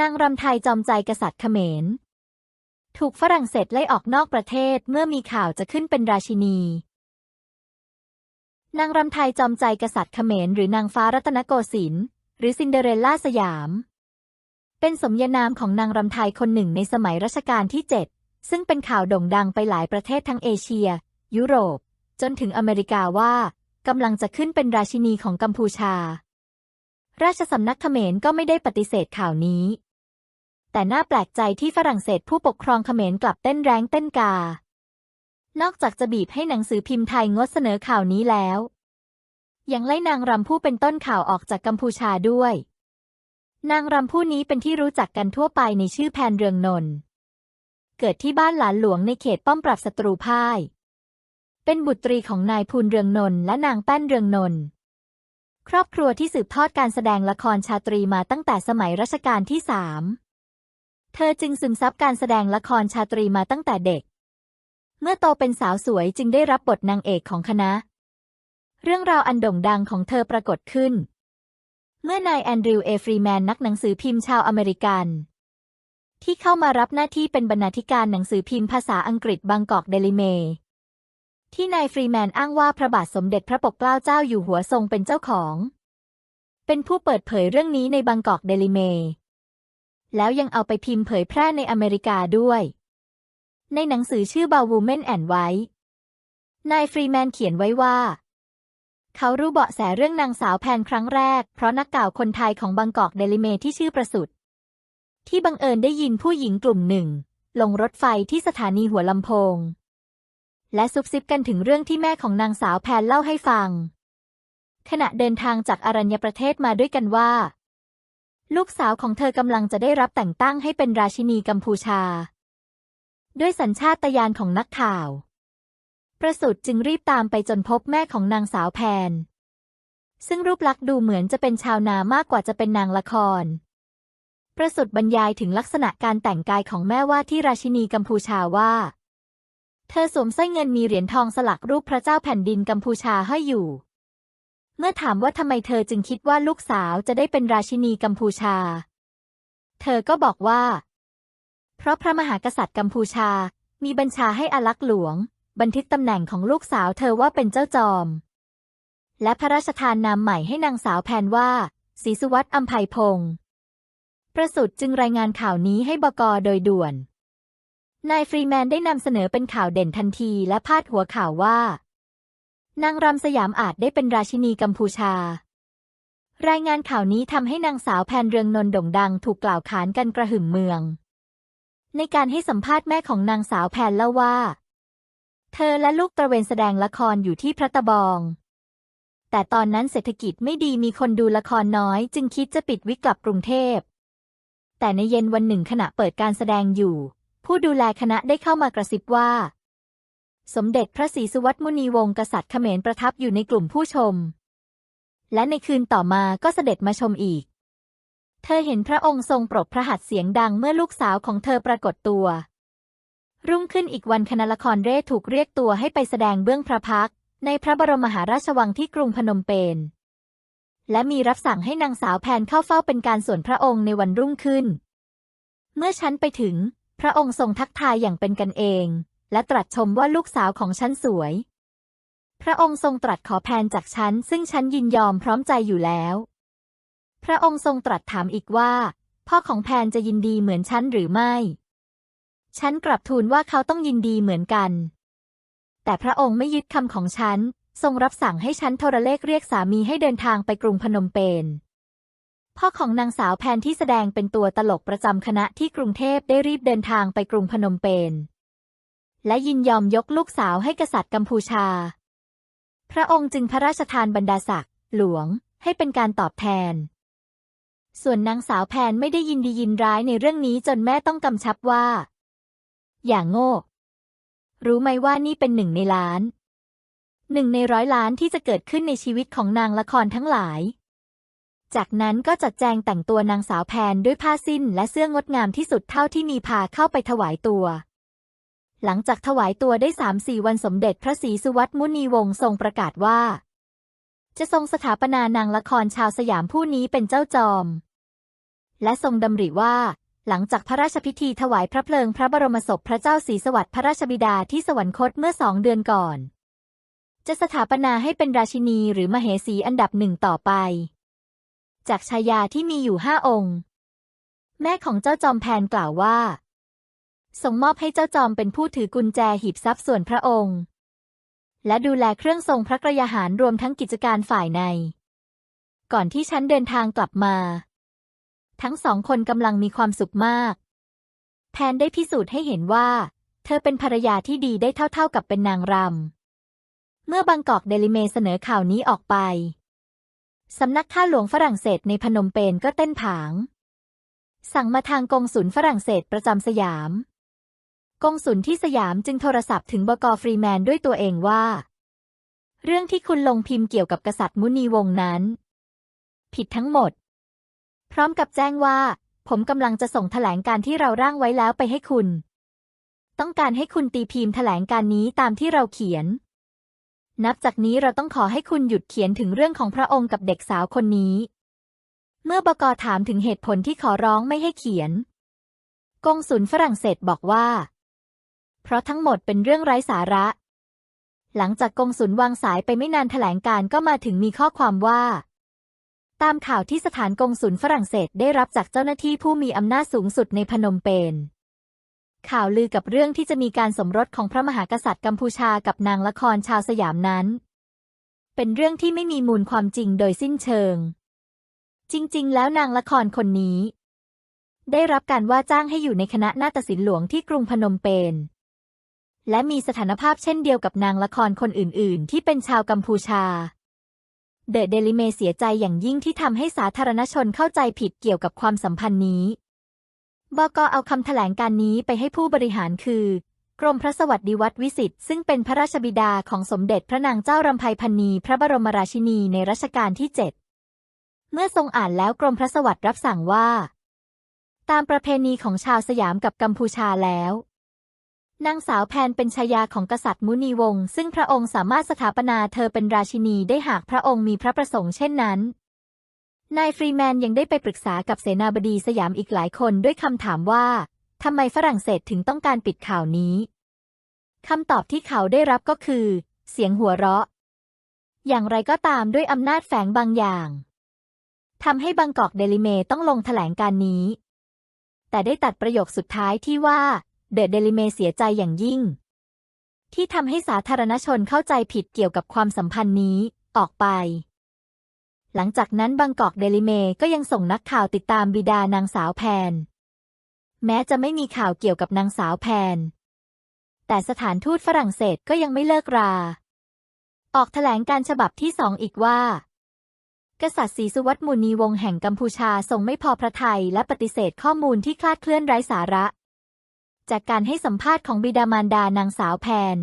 นางรำไทยจอมใจกษัตริย์เขมร ถูกฝรั่งเศสไล่ออกนอกประเทศเมื่อมีข่าวจะขึ้นเป็นราชินี นางรำไทยจอมใจกษัตริย์เขมรหรือนางฟ้ารัตนโกสินทร์หรือซินเดอเรลล่าสยาม เป็นสมญานามของนางรำไทยคนหนึ่งในสมัยรัชกาลที่ 7 ซึ่งเป็นข่าวโด่งดังไปหลายประเทศทั้งเอเชีย ยุโรป จนถึงอเมริกาว่ากำลังจะขึ้นเป็นราชินีของกัมพูชา ราชสำนักเขมรก็ไม่ได้ปฏิเสธข่าวนี้ แต่น่าแปลกใจที่ฝรั่งเศสผู้ปกครองเขมรกลับเต้นแรงเต้นกา นอกจากจะบีบให้หนังสือพิมพ์ไทยงดเสนอข่าวนี้แล้ว ยังไล่นางรำผู้เป็นต้นข่าวออกจากกัมพูชาด้วย นางรำผู้นี้เป็นที่รู้จักกันทั่วไปในชื่อแพนเรืองนนท์เกิดที่บ้านหลานหลวงในเขตป้อมปราบศัตรูพ่าย เป็นบุตรีของนายภูลเรืองนนท์และนางแป้นเรืองนนท์ครอบครัวที่สืบทอดการแสดงละครชาตรีมาตั้งแต่สมัยรัชกาลที่สาม เธอจึงซึมซับการแสดงละครชาตรีมาตั้งแต่เด็ก เมื่อโตเป็นสาวสวยจึงได้รับบทนางเอกของคณะ เรื่องราวอันโด่งดังของเธอปรากฏขึ้น เมื่อนายแอนดริวเอฟรีแมนนักหนังสือพิมพ์ชาวอเมริกัน ที่เข้ามารับหน้าที่เป็นบรรณาธิการหนังสือพิมพ์ภาษาอังกฤษบางกอกเดลิเมที่นายฟรีแมนอ้างว่าพระบาทสมเด็จพระปกเกล้าเจ้าอยู่หัวทรงเป็นเจ้าของ เป็นผู้เปิดเผยเรื่องนี้ในบางกอกเดลิเม แล้วยังเอาไปพิมพ์เผยแพร่ในอเมริกาด้วย ในหนังสือชื่อบาวูเมนแอนไว้นายฟรีแมนเขียนไว้ว่า เขารู้เบาะแสเรื่องนางสาวแพนครั้งแรก เพราะนักข่าวคนไทยของบางกอกเดลิเมที่ชื่อประสุทธิ์ที่บังเอิญได้ยินผู้หญิงกลุ่มหนึ่ง ลงรถไฟที่สถานีหัวลำโพง และซุบซิบกันถึงเรื่องที่แม่ของนางสาวแพนเล่าให้ฟัง ขณะเดินทางจากอรัญญประเทศมาด้วยกันว่า ลูกสาวของเธอกำลังจะได้รับแต่งตั้งให้เป็นราชินีกัมพูชา ด้วยสัญชาตญาณของนักข่าว ประสุทธิ์จึงรีบตามไปจนพบแม่ของนางสาวแพน ซึ่งรูปลักษณ์ดูเหมือนจะเป็นชาวนามากกว่าจะเป็นนางละคร ประสุทธิ์บรรยายถึงลักษณะการแต่งกายของแม่ว่าที่ราชินีกัมพูชาว่า เธอสวมสร้อยเงินมีเหรียญทองสลักรูปพระเจ้าแผ่นดินกัมพูชาห้อยอยู่ เมื่อถามว่าทำไมเธอจึงคิดว่าลูกสาวจะได้เป็นราชินีกัมพูชา เธอก็บอกว่า เพราะพระมหากษัตริย์กัมพูชา มีบัญชาให้อลักษ์หลวง บันทึกตำแหน่งของลูกสาวเธอว่าเป็นเจ้าจอม และพระราชทานนามใหม่ให้นางสาวแพนว่าศรีสุวัตอัมภัยพงศ์ประสุทธิ์จึงรายงานข่าวนี้ให้บกโดยด่วน นายฟรีแมนได้นำเสนอเป็นข่าวเด่นทันทีและพาดหัวข่าวว่า นางรำสยามอาจได้เป็นราชินีกัมพูชา รายงานข่าวนี้ทำให้นางสาวแพนเรืองนนท์โด่งดังถูกกล่าวขานกันกระหึ่มเมือง ในการให้สัมภาษณ์แม่ของนางสาวแพนเล่าว่า เธอและลูกตระเวนแสดงละครอยู่ที่พระตะบอง แต่ตอนนั้นเศรษฐกิจไม่ดีมีคนดูละครน้อย จึงคิดจะปิดวิกกลับกรุงเทพ แต่ในเย็นวันหนึ่งขณะเปิดการแสดงอยู่ ผู้ดูแลคณะได้เข้ามากระซิบว่า สมเด็จพระศรีสุวัตมุนีวงศ์กษัตริย์เขมรประทับอยู่ในกลุ่มผู้ชม และในคืนต่อมาก็เสด็จมาชมอีก เธอเห็นพระองค์ทรงปรบพระหัตถ์เสียงดังเมื่อลูกสาวของเธอปรากฏตัว รุ่งขึ้นอีกวันคณะละครเร่ถูกเรียกตัวให้ไปแสดงเบื้องพระพักในพระบรมมหาราชวังที่กรุงพนมเปญและมีรับสั่งให้นางสาวแพนเข้าเฝ้าเป็นการส่วนพระองค์ในวันรุ่งขึ้น เมื่อฉันไปถึง พระองค์ทรงทักทายอย่างเป็นกันเอง และตรัสชมว่าลูกสาวของฉันสวย พระองค์ทรงตรัสขอแพนจากฉัน ซึ่งฉันยินยอมพร้อมใจอยู่แล้ว พระองค์ทรงตรัสถามอีกว่า พ่อของแพนจะยินดีเหมือนฉันหรือไม่ ฉันกลับทูลว่าเขาต้องยินดีเหมือนกัน แต่พระองค์ไม่ยึดคำของฉัน ทรงรับสั่งให้ฉันโทรเลขเรียกสามีให้เดินทางไปกรุงพนมเปญพ่อของนางสาวแพนที่แสดงเป็นตัวตลกประจำคณะที่กรุงเทพได้รีบเดินทางไปกรุงพนมเปญ และยินยอมยกลูกสาวให้กษัตริย์กัมพูชา พระองค์จึงพระราชทานบรรดาศักดิ์หลวงให้เป็นการตอบแทน ส่วนนางสาวแพนไม่ได้ยินดียินร้ายในเรื่องนี้จนแม่ต้องกำชับว่า อย่างโง่ รู้ไหมว่านี่เป็นหนึ่งในล้าน หนึ่งในร้อยล้านที่จะเกิดขึ้นในชีวิตของนางละครทั้งหลาย จากนั้นก็จัดแจงแต่งตัวนางสาวแพนด้วยผ้าสิ้นและเสื้องดงามที่สุดเท่าที่มีพาเข้าไปถวายตัว หลังจากถวายตัวได้สามสี่วันสมเด็จพระศรีสุวัตมุนีวงศ์ทรงประกาศว่า จะทรงสถาปนานางละครชาวสยามผู้นี้เป็นเจ้าจอม และทรงดำริว่า หลังจากพระราชพิธีถวายพระเพลิงพระบรมศพพระเจ้าศรีสวัสดิ์พระราชบิดาที่สวรรคตเมื่อสองเดือนก่อน จะสถาปนาให้เป็นราชินีหรือมเหสีอันดับหนึ่งต่อไป จากชายาที่มีอยู่ห้าองค์ แม่ของเจ้าจอมแพนกล่าวว่า ทรงมอบให้เจ้าจอมเป็นผู้ถือกุญแจหีบทรัพย์ส่วนพระองค์ และดูแลเครื่องทรงพระกระยาหารรวมทั้งกิจการฝ่ายใน ก่อนที่ฉันเดินทางกลับมา ทั้งสองคนกำลังมีความสุขมาก แพนได้พิสูจน์ให้เห็นว่า เธอเป็นภรรยาที่ดีได้เท่าๆกับเป็นนางรำ เมื่อบางกอกเดลิเมเสนอข่าวนี้ออกไปสำนักข้าหลวงฝรั่งเศสในพนมเปญก็เต้นผาง สั่งมาทางกงสุลฝรั่งเศสประจำสยาม กงสุลที่สยามจึงโทรศัพท์ถึงบกฟรีแมนด้วยตัวเองว่า เรื่องที่คุณลงพิมพ์เกี่ยวกับกษัตริย์มุนีวงศ์นั้น ผิดทั้งหมด พร้อมกับแจ้งว่า ผมกำลังจะส่งแถลงการที่เราร่างไว้แล้วไปให้คุณ ต้องการให้คุณตีพิมพ์แถลงการนี้ตามที่เราเขียน นับจากนี้เราต้องขอให้คุณหยุดเขียนถึงเรื่องของพระองค์กับเด็กสาวคนนี้ เมื่อบกถามถึงเหตุผลที่ขอร้องไม่ให้เขียน กงสุลฝรั่งเศสบอกว่า เพราะทั้งหมดเป็นเรื่องไร้สาระ หลังจากกงสุลวางสายไปไม่นานแถลงการก็มาถึงมีข้อความว่า ตามข่าวที่สถานกงสุลฝรั่งเศสได้รับจากเจ้าหน้าที่ผู้มีอำนาจสูงสุดในพนมเปญข่าวลือกับเรื่องที่จะมีการสมรสของพระมหากษัตริย์กัมพูชากับนางละครชาวสยามนั้น เป็นเรื่องที่ไม่มีมูลความจริงโดยสิ้นเชิง จริง ๆ แล้วนางละครคนนี้ ได้รับการว่าจ้างให้อยู่ในคณะนาฏศิลป์หลวงที่กรุงพนมเปญ และมีสถานภาพเช่นเดียวกับนางละครคนอื่น ๆ ที่เป็นชาวกัมพูชา เดอะเดลิเมเสียใจอย่างยิ่งที่ทำให้สาธารณชนเข้าใจผิดเกี่ยวกับความสัมพันธ์นี้ บกเอาคำแถลงการนี้ไปให้ผู้บริหารคือกรมพระสวัสดิวัตรวิสิตซึ่งเป็นพระราชบิดาของสมเด็จพระนางเจ้ารำไพพันนีพระบรมราชินีในรัชกาลที่เจ็ดเมื่อทรงอ่านแล้วกรมพระสวัสดิ์รับสั่งว่า ตามประเพณีของชาวสยามกับกัมพูชาแล้ว นางสาวแพนเป็นชายาของกษัตริย์มุนีวงศ์ซึ่งพระองค์สามารถสถาปนาเธอเป็นราชินีได้หากพระองค์มีพระประสงค์เช่นนั้น นายฟรีแมนยังได้ไปปรึกษากับเสนาบดีสยามอีกหลายคนด้วยคำถามว่าทำไมฝรั่งเศสถึงต้องการปิดข่าวนี้คำตอบที่เขาได้รับก็คือ เสียงหัวเราะ อย่างไรก็ตามด้วยอำนาจแฝงบางอย่างทำให้บางกอกเดลิเมต้องลงแถลงการนี้ แต่ได้ตัดประโยคสุดท้ายที่ว่า เดอะเดลิเมเสียใจอย่างยิ่ง ที่ทำให้สาธารณชนเข้าใจผิดเกี่ยวกับความสัมพันธ์นี้ออกไป หลังจากนั้นบางกอกเดลิเมก็ยังส่งนักข่าวติดตามบิดานางสาวแพน แม้จะไม่มีข่าวเกี่ยวกับนางสาวแพน แต่สถานทูตฝรั่งเศสก็ยังไม่เลิกรา ออกแถลงการฉบับที่สองอีกว่ากษัตริย์ศรีสุวัตมุนีวงศ์แห่งกัมพูชาทรงไม่พอพระทัยและปฏิเสธข้อมูลที่คลาดเคลื่อนไร้สาระ จากการให้สัมภาษณ์ของบิดามารดานางสาวแพน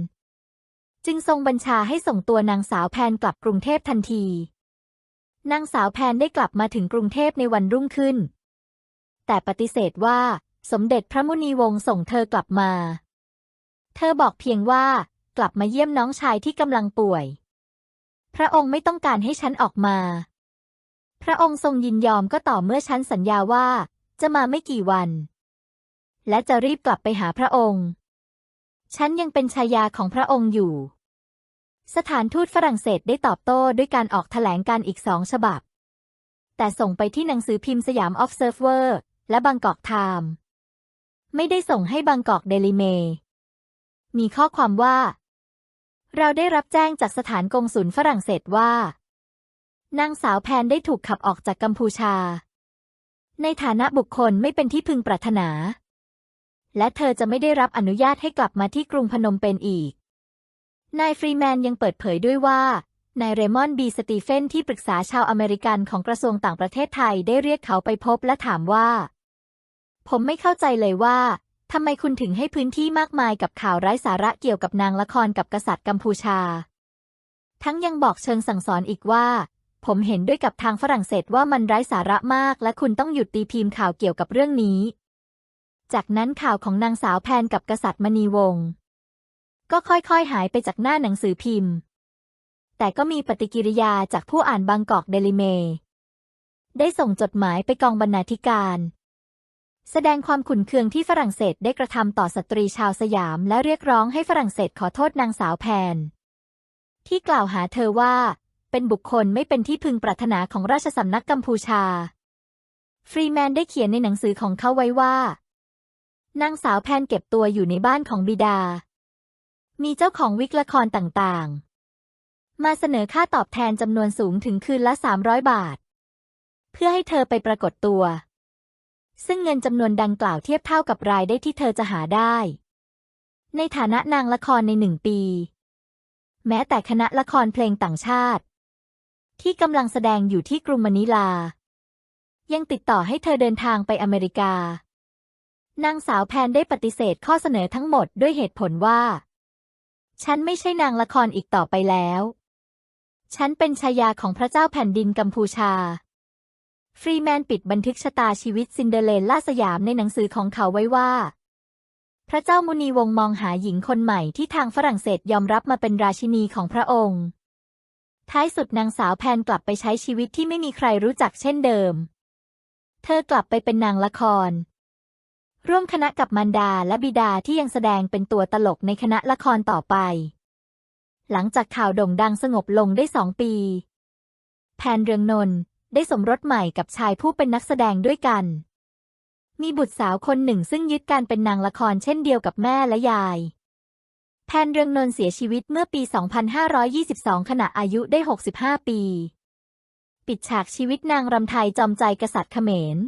จึงทรงบัญชาให้ส่งตัวนางสาวแพนกลับกรุงเทพทันทีนางสาวแพนได้กลับมาถึงกรุงเทพในวันรุ่งขึ้น แต่ปฏิเสธว่าสมเด็จพระมุนีวงศ์ส่งเธอกลับมา เธอบอกเพียงว่ากลับมาเยี่ยมน้องชายที่กำลังป่วย พระองค์ไม่ต้องการให้ฉันออกมา พระองค์ทรงยินยอมก็ต่อเมื่อฉันสัญญาว่าจะมาไม่กี่วัน และจะรีบกลับไปหาพระองค์ ฉันยังเป็นชายาของพระองค์อยู่ สถานทูตฝรั่งเศสได้ตอบโต้ด้วยการออกแถลงการอีกสองฉบับ แต่ส่งไปที่หนังสือพิมพ์สยามออฟเซิร์ฟเวอร์และบางกอกไทม์ไม่ได้ส่งให้บางกอกเดลิเมมีข้อความว่า เราได้รับแจ้งจากสถานกงสุลฝรั่งเศสว่า นางสาวแพนได้ถูกขับออกจากกัมพูชา ในฐานะบุคคลไม่เป็นที่พึงปรารถนา และเธอจะไม่ได้รับอนุญาตให้กลับมาที่กรุงพนมเปญอีก นายฟรีแมนยังเปิดเผยด้วยว่านายเรมอนบีสตีเฟนที่ปรึกษาชาวอเมริกันของกระทรวงต่างประเทศไทยได้เรียกเขาไปพบและถามว่า ผมไม่เข้าใจเลยว่าทำไมคุณถึงให้พื้นที่มากมายกับข่าวไร้สาระเกี่ยวกับนางละครกับกษัตริย์กัมพูชา ทั้งยังบอกเชิงสั่งสอนอีกว่า ผมเห็นด้วยกับทางฝรั่งเศสว่ามันไร้สาระมาก และคุณต้องหยุดตีพิมพ์ข่าวเกี่ยวกับเรื่องนี้ จากนั้นข่าวของนางสาวแพนกับกษัตริย์มณีวงศ์ก็ค่อยๆ หายไปจากหน้าหนังสือพิมพ์ แต่ก็มีปฏิกิริยาจากผู้อ่านบางกอกเดลิเม ได้ส่งจดหมายไปกองบรรณาธิการ แสดงความขุ่นเคืองที่ฝรั่งเศสได้กระทำต่อสตรีชาวสยามและเรียกร้องให้ฝรั่งเศสขอโทษนางสาวแพน ที่กล่าวหาเธอว่า เป็นบุคคลไม่เป็นที่พึงปรารถนาของราชสำนักกัมพูชา ฟรีแมนได้เขียนในหนังสือของเขาไว้ว่า นางสาวแพนเก็บตัวอยู่ในบ้านของบิดา มีเจ้าของวิกละครต่างๆ มาเสนอค่าตอบแทนจำนวนสูงถึงคืนละ 300 บาท เพื่อให้เธอไปปรากฏตัว ซึ่งเงินจำนวนดังกล่าวเทียบเท่ากับรายได้ที่เธอจะหาได้ ในฐานะนางละครในหนึ่งปี แม้แต่คณะละครเพลงต่างชาติ ที่กำลังแสดงอยู่ที่กรุงมะนิลา ยังติดต่อให้เธอเดินทางไปอเมริกา นางสาวแพนได้ปฏิเสธข้อเสนอทั้งหมดด้วยเหตุผลว่า ฉันไม่ใช่นางละครอีกต่อไปแล้ว ฉันเป็นชายาของพระเจ้าแผ่นดินกัมพูชา ฟรีแมนปิดบันทึกชะตาชีวิตซินเดเรลล่าสยามในหนังสือของเขาไว้ว่า พระเจ้ามุนีวงมองหาหญิงคนใหม่ที่ทางฝรั่งเศสยอมรับมาเป็นราชินีของพระองค์ ท้ายสุดนางสาวแพนกลับไปใช้ชีวิตที่ไม่มีใครรู้จักเช่นเดิม เธอกลับไปเป็นนางละคร ร่วมคณะกับมารดาและบิดาที่ยังแสดงเป็นตัวตลกในคณะละครต่อไป หลังจากข่าวโด่งดังสงบลงได้สองปี แพนเรืองนนท์ได้สมรสใหม่กับชายผู้เป็นนักแสดงด้วยกัน มีบุตรสาวคนหนึ่งซึ่งยึดการเป็นนางละครเช่นเดียวกับแม่และยาย แพนเรืองนนท์เสียชีวิตเมื่อปี 2522 ขณะอายุได้ 65 ปี ปิดฉากชีวิตนางรำไทยจอมใจกษัตริย์เขมร